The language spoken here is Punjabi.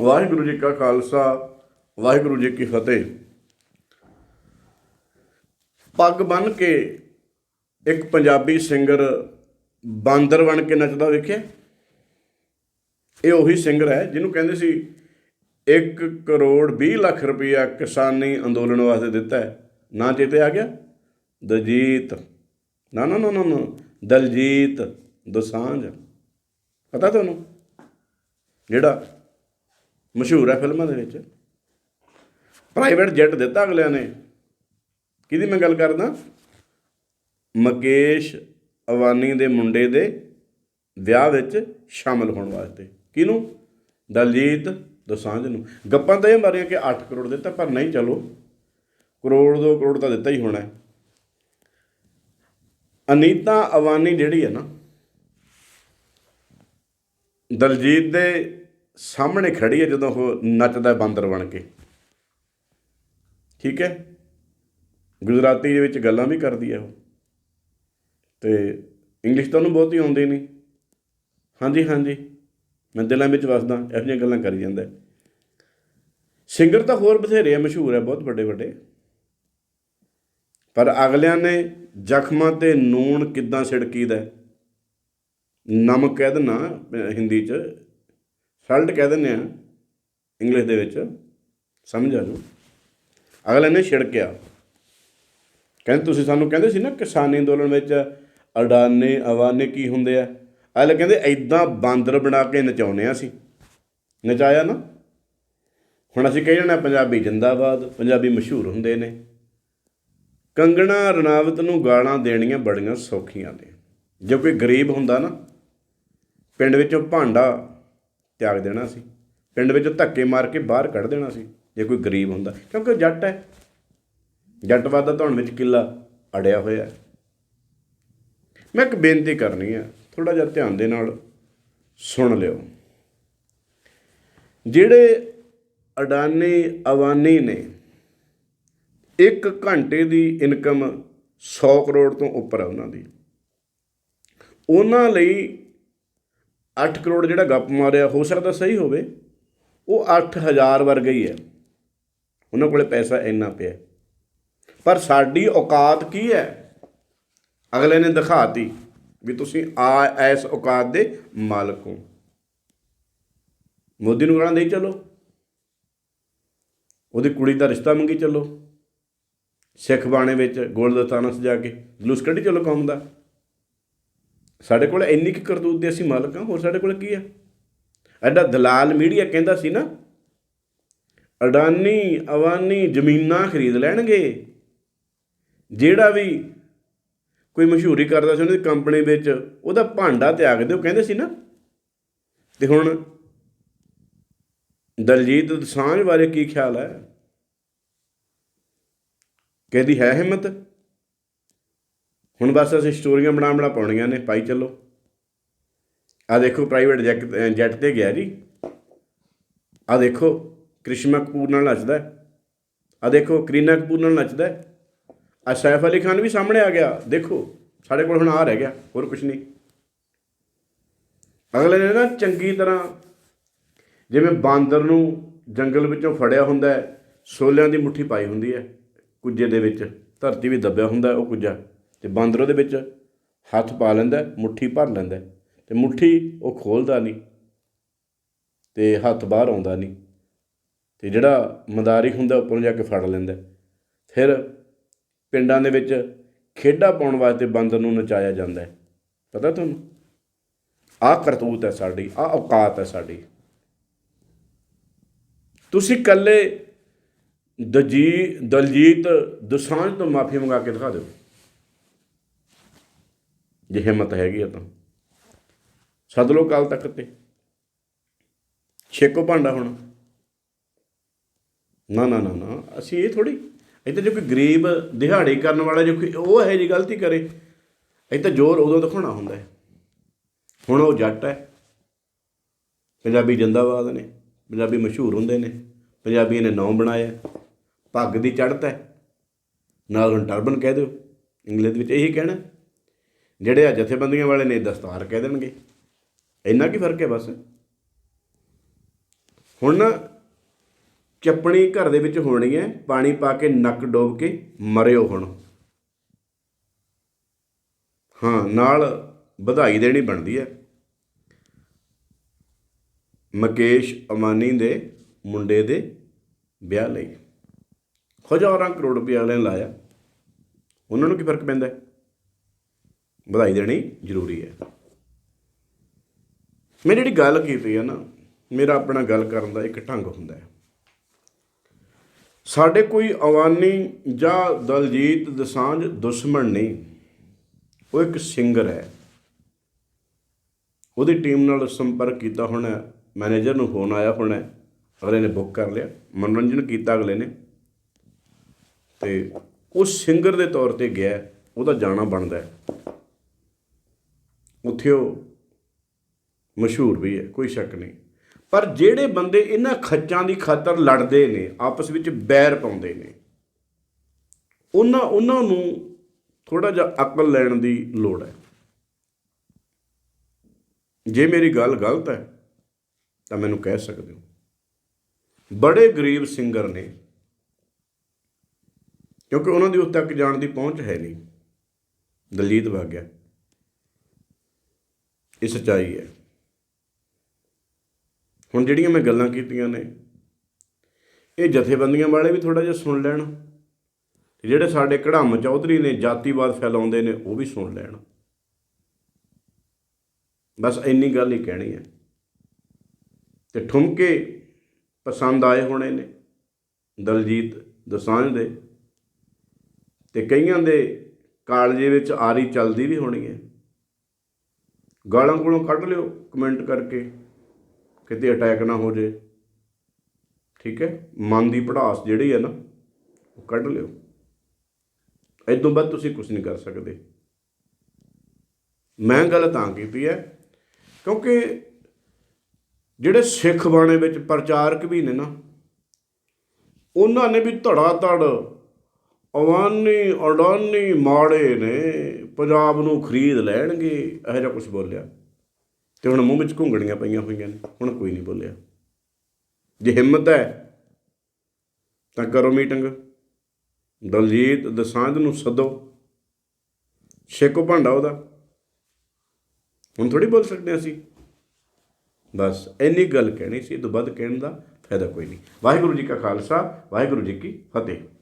ਵਾਹਿਗੁਰੂ ਜੀ ਕਾ ਖਾਲਸਾ, ਵਾਹਿਗੁਰੂ ਜੀ ਕੀ ਫਤਿਹ। ਪੱਗ ਬੰਨ ਕੇ ਇੱਕ ਪੰਜਾਬੀ ਸਿੰਗਰ ਬਾਂਦਰ ਬਣ ਕੇ ਨੱਚਦਾ ਵੇਖਿਆ। ਇਹ ਉਹੀ ਸਿੰਗਰ ਹੈ ਜਿਹਨੂੰ ਕਹਿੰਦੇ ਸੀ 1 ਕਰੋੜ 20 ਲੱਖ ਰੁਪਇਆ ਕਿਸਾਨੀ ਅੰਦੋਲਨ ਵਾਸਤੇ ਦਿੱਤਾ ਹੈ। ਨਾ ਚੇਤੇ ਆ ਗਿਆ? ਦਲਜੀਤ। ਨਾ ਨਾ ਨਾ ਨਾ, ਦਲਜੀਤ ਦਸਾਂਝ। ਪਤਾ ਤੁਹਾਨੂੰ? ਜਿਹੜਾ ਮਸ਼ਹੂਰ ਹੈ ਫਿਲਮਾਂ ਦੇ ਵਿੱਚ। ਪ੍ਰਾਈਵੇਟ ਜੈਟ ਦਿੱਤਾ ਅਗਲਿਆਂ ਨੇ। ਕਿਹਦੀ ਮੈਂ ਗੱਲ ਕਰਦਾ? ਮਕੇਸ਼ ਅਵਾਨੀ ਦੇ ਮੁੰਡੇ ਦੇ ਵਿਆਹ ਵਿੱਚ ਸ਼ਾਮਲ ਹੋਣ ਵਾਸਤੇ। ਕਿਹਨੂੰ? ਦਲਜੀਤ ਦੋਸਾਂਝ ਨੂੰ। ਗੱਪਾਂ ਤਾਂ ਇਹ ਮਾਰੀਆਂ ਕਿ 8 ਕਰੋੜ ਦਿੱਤਾ, ਪਰ ਨਹੀਂ, ਚਲੋ। ਕਰੋੜ 2 ਕਰੋੜ ਤਾਂ ਦਿੱਤਾ ਹੀ ਹੋਣਾ ਹੈ। ਅਨੀਤਾ ਅਵਾਨੀ ਜਿਹੜੀ ਹੈ ਨਾ, ਦਲਜੀਤ ਦੇ ਸਾਹਮਣੇ ਖੜੀ ਹੈ ਜਦੋਂ ਉਹ ਨੱਚਦਾ ਬਾਂਦਰ ਬਣ ਕੇ। ਠੀਕ ਹੈ? ਗੁਜਰਾਤੀ ਦੇ ਵਿੱਚ ਗੱਲਾਂ ਵੀ ਕਰਦੀ ਹੈ ਉਹ। ਤੇ ਇੰਗਲਿਸ਼ ਤਾਂ ਉਹਨੂੰ ਬਹੁਤੀ ਆਉਂਦੀ ਨਹੀਂ। ਹਾਂਜੀ ਹਾਂਜੀ। ਮੈਂ ਦਿਲਾਂ ਵਿੱਚ ਵਸਦਾ, ਇਹੋ ਜਿਹੀਆਂ ਗੱਲਾਂ ਕਰੀ ਜਾਂਦਾ ਸਿੰਗਰ ਤਾਂ ਹੋਰ ਬਥੇਰੇ ਆ, ਮਸ਼ਹੂਰ ਹੈ ਬਹੁਤ ਵੱਡੇ ਵੱਡੇ। ਪਰ ਅਗਲਿਆਂ ਨੇ ਜ਼ਖਮਾਂ ਤੇ ਨੂਣ ਕਿੱਦਾਂ ਛਿੜਕੀਦਾ ਹੈ? ਨਮਕ ਕਹਿ ਦੇਣਾ ਹਿੰਦੀ ਚ। ਸਾਲਟ ਕਹਿ ਦਿੰਦੇ ਆ ਇੰਗਲਿਸ਼ ਦੇ ਵਿੱਚ, ਸਮਝ ਆ ਜਾਓ ਅਗਲੇ ਨੇ ਛਿੜਕਿਆ। ਕਹਿੰਦੇ ਤੁਸੀਂ ਸਾਨੂੰ ਕਹਿੰਦੇ ਸੀ ਨਾ, ਕਿਸਾਨੀ ਅੰਦੋਲਨ ਵਿੱਚ ਅਡਾਨੇ, ਅਵਾਨੇ ਕੀ ਹੁੰਦੇ ਆ? ਅਗਲੇ ਕਹਿੰਦੇ ਐਦਾਂ ਬਾਂਦਰ ਬਣਾ ਕੇ ਨਚਾਉਨੇ ਆ ਅਸੀਂ। ਨਚਾਇਆ ਨਾ। ਹੁਣ ਅਸੀਂ ਕਹੀ ਜਾਣਾ, ਪੰਜਾਬੀ ਜਿੰਦਾਬਾਦ, ਪੰਜਾਬੀ ਮਸ਼ਹੂਰ ਹੁੰਦੇ ਨੇ। ਕੰਗਣਾ, ਰਣਾਵਤ ਨੂੰ ਗਾਲਾਂ ਦੇਣੀਆਂ ਬੜੀਆਂ ਸੌਖੀਆਂ ਨੇ। ਜੇ ਕੋਈ ਗਰੀਬ ਹੁੰਦਾ ਨਾ, ਪਿੰਡ ਵਿੱਚੋਂ ਭਾਂਡਾ ਤਿਆਗ ਦੇਣਾ ਸੀ। ਪਿੰਡ ਵਿੱਚ ਧੱਕੇ ਮਾਰ ਕੇ ਬਾਹਰ ਕੱਢ ਦੇਣਾ ਸੀ, ਜੇ ਕੋਈ ਗਰੀਬ ਹੁੰਦਾ। ਕਿਉਂਕਿ ਉਹ ਜੱਟ ਹੈ। ਜੱਟਵਾਦ ਦਾ ਧੌਣ ਵਿੱਚ ਕਿੱਲਾ ਅੜਿਆ ਹੋਇਆ ਹੈ। ਮੈਂ ਇੱਕ ਬੇਨਤੀ ਕਰਨੀ ਹੈ ਥੋੜਾ ਜਿਹਾ ਧਿਆਨ ਦੇ ਨਾਲ ਸੁਣ ਲਿਓ। ਜਿਹੜੇ ਅਡਾਨੀ, ਅਵਾਨੀ ਨੇ ਇੱਕ ਘੰਟੇ ਦੀ ਇਨਕਮ 100 ਕਰੋੜ ਤੋਂ ਉੱਪਰ ਹੈ ਉਹਨਾਂ ਦੀ, ਉਹਨਾਂ ਲਈ 8 ਕਰੋੜ ਜਿਹੜਾ ਗੱਪ ਮਾਰਿਆ, ਹੋ ਸਕਦਾ ਸਹੀ ਹੋਵੇ, ਉਹ 8000 ਵਰਗਾ ਹੀ ਹੈ। ਉਹਨਾਂ ਕੋਲੇ ਪੈਸਾ ਇੰਨਾ ਪਿਆ ਪਰ ਸਾਡੀ ਔਕਾਤ ਕੀ ਹੈ? ਅਗਲੇ ਨੇ ਦਿਖਾਤੀ ਵੀ ਤੁਸੀਂ ਆ ਐਸ ਔਕਾਤ ਦੇ ਮਾਲਕ ਹੋ। ਮੋਦੀ ਨੂੰ ਗਾਲਾਂ ਦੇਈ ਚੱਲੋ। ਉਹਦੀ ਕੁੜੀ ਦਾ ਰਿਸ਼ਤਾ ਮੰਗੀ ਚੱਲੋ। ਸਿੱਖ ਬਾਣੇ ਵਿੱਚ ਗੋਲਦਸਤਾਨਾ ਸਜਾ ਕੇ ਜਲੂਸ ਕੱਢੀ ਚੱਲੋ ਕੌਮ ਦਾ। ਸਾਡੇ ਕੋਲ ਇੰਨੀ ਕੁ ਕਰਤੂਤ ਦੇ ਅਸੀਂ ਮਾਲਕ ਹਾਂ, ਹੋਰ ਸਾਡੇ ਕੋਲ ਕੀ ਹੈ? ਐਡਾ ਦਲਾਲ ਮੀਡੀਆ ਕਹਿੰਦਾ ਸੀ ਨਾ, ਅਡਾਨੀ, ਅਵਾਨੀ ਜ਼ਮੀਨਾਂ ਖਰੀਦ ਲੈਣਗੇ। ਜਿਹੜਾ ਵੀ ਕੋਈ ਮਸ਼ਹੂਰੀ ਕਰਦਾ ਸੀ ਉਹਦੀ ਕੰਪਨੀ ਵਿੱਚ, ਉਹਦਾ ਭਾਂਡਾ ਤਿਆਗ ਦਿਓ ਕਹਿੰਦੇ ਸੀ ਨਾ। ਤੇ ਹੁਣ ਦਲਜੀਤ ਦੋਸਾਂਝ ਬਾਰੇ ਕੀ ਖਿਆਲ ਹੈ? ਕਹਿੰਦੀ, ਹੈ ਹਿੰਮਤ। ਹੁਣ ਬਸ ਅਸੀਂ ਸਟੋਰੀਆਂ ਬਣਾ ਬਣਾ ਪਾਉਣੀਆਂ ਨੇ ਪਾਈ ਚੱਲੋ। ਆ ਦੇਖੋ ਪ੍ਰਾਈਵੇਟ ਜੈਟ ਜੈਟ ਤੇ ਗਿਆ ਜੀ। ਆ ਦੇਖੋ, ਕ੍ਰਿਸ਼ਮਾ ਕਪੂਰ ਨਾਲ ਨੱਚਦਾ ਆ ਦੇਖੋ, ਕਰੀਨਾ ਕਪੂਰ ਨਾਲ ਨੱਚਦਾ ਆ ਸੈਫ ਅਲੀ ਖਾਨ ਵੀ ਸਾਹਮਣੇ ਆ ਗਿਆ। ਦੇਖੋ, ਸਾਡੇ ਕੋਲ ਹੁਣ ਆ ਰਹਿ ਗਿਆ, ਹੋਰ ਕੁਝ ਨਹੀਂ। ਅਗਲੇ ਨੇ ਨਾ ਚੰਗੀ ਤਰ੍ਹਾਂ ਜਿਵੇਂ ਬਾਂਦਰ ਨੂੰ ਜੰਗਲ ਵਿੱਚੋਂ ਫੜਿਆ ਹੁੰਦਾ ਹੈ, ਸੋਲਿਆਂ ਦੀ ਮੁੱਠੀ ਪਾਈ ਹੁੰਦੀ ਹੈ, ਕੁੱਜੇ ਦੇ ਵਿੱਚ। ਧਰਤੀ ਵੀ ਦੱਬਿਆ ਹੁੰਦਾ ਉਹ ਕੁੱਜਾ। ਤੇ ਬਾਂਦਰ ਉਹਦੇ ਵਿੱਚ ਹੱਥ ਪਾ ਲੈਂਦਾ, ਮੁੱਠੀ ਭਰ ਲੈਂਦਾ। ਹੈ ਤੇ ਮੁੱਠੀ ਉਹ ਖੋਲਦਾ ਨਹੀਂ ਤੇ ਹੱਥ ਬਾਹਰ ਆਉਂਦਾ ਨਹੀਂ। ਤੇ ਜਿਹੜਾ ਮਦਾਰੀ ਹੁੰਦਾ, ਉੱਪਰੋਂ ਜਾ ਕੇ ਫੜ ਲੈਂਦਾ। ਫਿਰ ਪਿੰਡਾਂ ਦੇ ਵਿੱਚ ਖੇਡਾਂ ਪਾਉਣ ਵਾਸਤੇ ਬਾਂਦਰ ਨੂੰ ਨਚਾਇਆ ਜਾਂਦਾ ਹੈ। ਪਤਾ ਤੁਹਾਨੂੰ? ਆਹ ਕਰਤੂਤ ਹੈ ਸਾਡੀ, ਆਹ ਔਕਾਤ ਹੈ ਸਾਡੀ। ਤੁਸੀਂ ਕੱਲੇ ਦਜੀ ਦਲਜੀਤ ਦੁਸਾਂਝ ਤੋਂ ਮਾਫੀ ਮੰਗਾ ਕੇ ਦਿਖਾ ਦਿਓ। ਜੇ ਹਿੰਮਤ ਹੈਗੀ ਆ ਤਾਂ। ਸੱਦ ਲਓ ਕੱਲ ਤੱਕ ਤੇ। ਛੇਕੋ ਭਾਂਡਾ ਹੁਣ। ਨਾ ਨਾ ਨਾ ਨਾ, ਅਸੀਂ ਇਹ ਥੋੜੀ ਇੱਥੇ ਜੇ ਕੋਈ ਗਰੀਬ ਦਿਹਾੜੀ ਕਰਨ ਵਾਲਾ ਜੇ ਕੋਈ, ਉਹ ਇਹੋ ਜੀ ਗਲਤੀ ਕਰੇ। ਇਹ ਤਾਂ ਜ਼ੋਰ ਉਦੋਂ ਦਿਖਾਉਣਾ ਹੁੰਦਾ ਹੈ। ਹੁਣ ਉਹ ਜੱਟ ਹੈ। ਪੰਜਾਬੀ ਜਿੰਦਾਬਾਦ ਨੇ। ਪੰਜਾਬੀ ਮਸ਼ਹੂਰ ਹੁੰਦੇ ਨੇ। ਪੰਜਾਬੀਆਂ ਨੇ ਨਾਂ ਬਣਾਇਆ। ਪੱਗ ਦੀ ਚੜ੍ਹਤ ਹੈ। ਨਾਲ ਹੁਣ ਟਰਬਨ ਕਹਿ ਦਿਓ। ਇੰਗਲਿਸ਼ ਵਿੱਚ ਇਹੀ ਕਹਿਣਾ। ਜਿਹੜੇ ਆ ਜਥੇਬੰਦੀਆਂ ਵਾਲੇ ਨੇ ਦਸਤਾਰ ਕਹਿ ਦੇਣਗੇ। ਇੰਨਾ ਕੀ ਫ਼ਰਕ ਹੈ ਬਸ? ਹੁਣ ਚੱਪਣੀ ਘਰ ਦੇ ਵਿੱਚ ਹੋਣੀ ਹੈ, ਪਾਣੀ ਪਾ ਕੇ ਨੱਕ ਡੋਬ ਕੇ ਮਰਿਓ ਹੁਣ। ਹਾਂ, ਨਾਲ ਵਧਾਈ ਦੇਣੀ ਬਣਦੀ ਹੈ। ਮਕੇਸ਼ ਅਮਾਨੀ ਦੇ ਮੁੰਡੇ ਦੇ ਵਿਆਹ ਲਈ। ਹਜ਼ਾਰਾਂ ਕਰੋੜ ਰੁਪਏ ਅਗਲੇ ਨੇ ਲਾਇਆ। ਉਹਨਾਂ ਨੂੰ ਕੀ ਫ਼ਰਕ ਪੈਂਦਾ ਵਧਾਈ ਦੇਣੀ ਜ਼ਰੂਰੀ ਹੈ। ਮੈਂ ਜਿਹੜੀ ਗੱਲ ਕੀਤੀ ਹੈ ਨਾ, ਮੇਰਾ ਆਪਣਾ ਗੱਲ ਕਰਨ ਦਾ ਇੱਕ ਢੰਗ ਹੁੰਦਾ ਹੈ। ਸਾਡੇ ਕੋਈ ਅਵਾਨੀ ਜਾਂ ਦਲਜੀਤ ਦਸਾਂਝ ਦੁਸ਼ਮਣ ਨਹੀਂ, ਉਹ ਇੱਕ ਸਿੰਗਰ ਹੈ। ਉਹਦੀ ਟੀਮ ਨਾਲ ਸੰਪਰਕ ਕੀਤਾ ਹੋਣਾ ਮੈਨੇਜਰ ਨੂੰ ਫੋਨ ਆਇਆ ਹੋਣਾ ਅਗਲੇ ਨੇ ਬੁੱਕ ਕਰ ਲਿਆ, ਮਨੋਰੰਜਨ ਕੀਤਾ ਅਗਲੇ ਨੇ। ਤੇ ਉਹ ਸਿੰਗਰ ਦੇ ਤੌਰ ਤੇ ਗਿਆ ਉਹਦਾ ਜਾਣਾ ਬਣਦਾ ਹੈ। ਉੱਥੇ ਉਹ ਮਸ਼ਹੂਰ ਵੀ ਹੈ, ਕੋਈ ਸ਼ੱਕ ਨਹੀਂ। ਪਰ ਜਿਹੜੇ ਬੰਦੇ ਇਹਨਾਂ ਖੱਜਾਂ ਦੀ ਖਾਤਰ ਲੜਦੇ ਨੇ, ਆਪਸ ਵਿੱਚ ਬੈਰ ਪਾਉਂਦੇ ਨੇ, ਉਹਨਾਂ ਉਹਨਾਂ ਨੂੰ ਥੋੜਾ ਜਿਹਾ ਅਕਲ ਲੈਣ ਦੀ ਲੋੜ ਹੈ। ਜੇ ਮੇਰੀ ਗੱਲ ਗਲਤ ਹੈ, ਤਾਂ ਮੈਨੂੰ ਕਹਿ ਸਕਦੇ ਹੋ। ਬੜੇ ਗਰੀਬ ਸਿੰਗਰ ਨੇ, ਕਿਉਂਕਿ ਉਹਨਾਂ ਦੀ ਉਸ ਤੱਕ ਜਾਣ ਦੀ ਪਹੁੰਚ ਹੈ ਨਹੀਂ। ਦਲਜੀਤ ਵਗ ਇਹ ਸੱਚਾਈ ਹੈ। ਹੁਣ ਜਿਹੜੀਆਂ ਮੈਂ ਗੱਲਾਂ ਕੀਤੀਆਂ ਨੇ, ਇਹ ਜਥੇਬੰਦੀਆਂ ਵਾਲੇ ਵੀ ਥੋੜਾ ਜਿਹਾ ਸੁਣ ਲੈਣ, ਜਿਹੜੇ ਸਾਡੇ ਕੜਾਮ ਚੌਧਰੀ ਨੇ ਜਾਤੀਵਾਦ ਫੈਲਾਉਂਦੇ ਨੇ, ਉਹ ਵੀ ਸੁਣ ਲੈਣ। ਬਸ ਇੰਨੀ ਗੱਲ ਹੀ ਕਹਿਣੀ ਹੈ। ਤੇ ਠੁਮਕੇ ਪਸੰਦ ਆਏ ਹੋਣੇ ਨੇ, ਦਲਜੀਤ ਦਸਾਂਝ ਦੇ, ਤੇ ਕਈਆਂ ਦੇ ਕਾਲਜੇ ਵਿੱਚ ਆਰੀ ਚੱਲਦੀ ਵੀ ਹੋਣੀ ਹੈ। ਗਾਲਾਂ ਕੋਲੋਂ ਕੱਢ ਲਿਓ ਕਮੈਂਟ ਕਰਕੇ, ਕਿਤੇ ਅਟੈਕ ਨਾ ਹੋ ਜੇ। ਠੀਕ ਹੈ? ਮਨ ਦੀ ਪੜਾਸ ਜਿਹੜੀ ਹੈ ਨਾ, ਉਹ ਕੱਢ ਲਿਓ। ਇਦੋਂ ਬਾਅਦ ਤੁਸੀਂ ਕੁਝ ਨਹੀਂ ਕਰ ਸਕਦੇ। ਮੈਂ ਗੱਲ ਤਾਂ ਕੀਤੀ ਹੈ, ਕਿਉਂਕਿ ਜਿਹੜੇ ਸਿੱਖ ਬਾਣੇ ਵਿੱਚ ਪ੍ਰਚਾਰਕ ਵੀ ਨੇ ਨਾ, ਉਹਨਾਂ ਨੇ ਵੀ ਧੜਾ ਧੜ ਅਵਾਨੀ, ਅਡਾਨੀ ਮਾੜੇ ਨੇ, ਪੰਜਾਬ ਨੂੰ ਖਰੀਦ ਲੈਣਗੇ, ਇਹੋ ਜਿਹਾ ਕੁਝ ਬੋਲਿਆ। ਤੇ ਹੁਣ ਮੂੰਹ ਵਿੱਚ ਘੁੰਗਣੀਆਂ ਪਈਆਂ ਹੋਈਆਂ ਨੇ, ਹੁਣ ਕੋਈ ਨਹੀਂ ਬੋਲਿਆ। ਜੇ ਹਿੰਮਤ ਹੈ, ਤਾਂ ਕਰੋ ਮੀਟਿੰਗ। ਦਲਜੀਤ ਦਸਾਂਝ ਨੂੰ ਸੱਦੋ। ਛੇਕੋ ਭਾਂਡਾ ਉਹਦਾ। ਹੁਣ ਥੋੜੀ ਬੋਲ ਸਕਦੇ ਹਾਂ ਅਸੀਂ। ਬਸ, ਇੰਨੀ ਗੱਲ ਕਹਿਣੀ ਸੀ ਤੋਂ ਵੱਧ ਕਹਿਣ ਦਾ ਫਾਇਦਾ ਕੋਈ ਨਹੀਂ। ਵਾਹਿਗੁਰੂ ਜੀ ਕਾ ਖਾਲਸਾ, ਵਾਹਿਗੁਰੂ ਜੀ ਕੀ ਫਤਿਹ।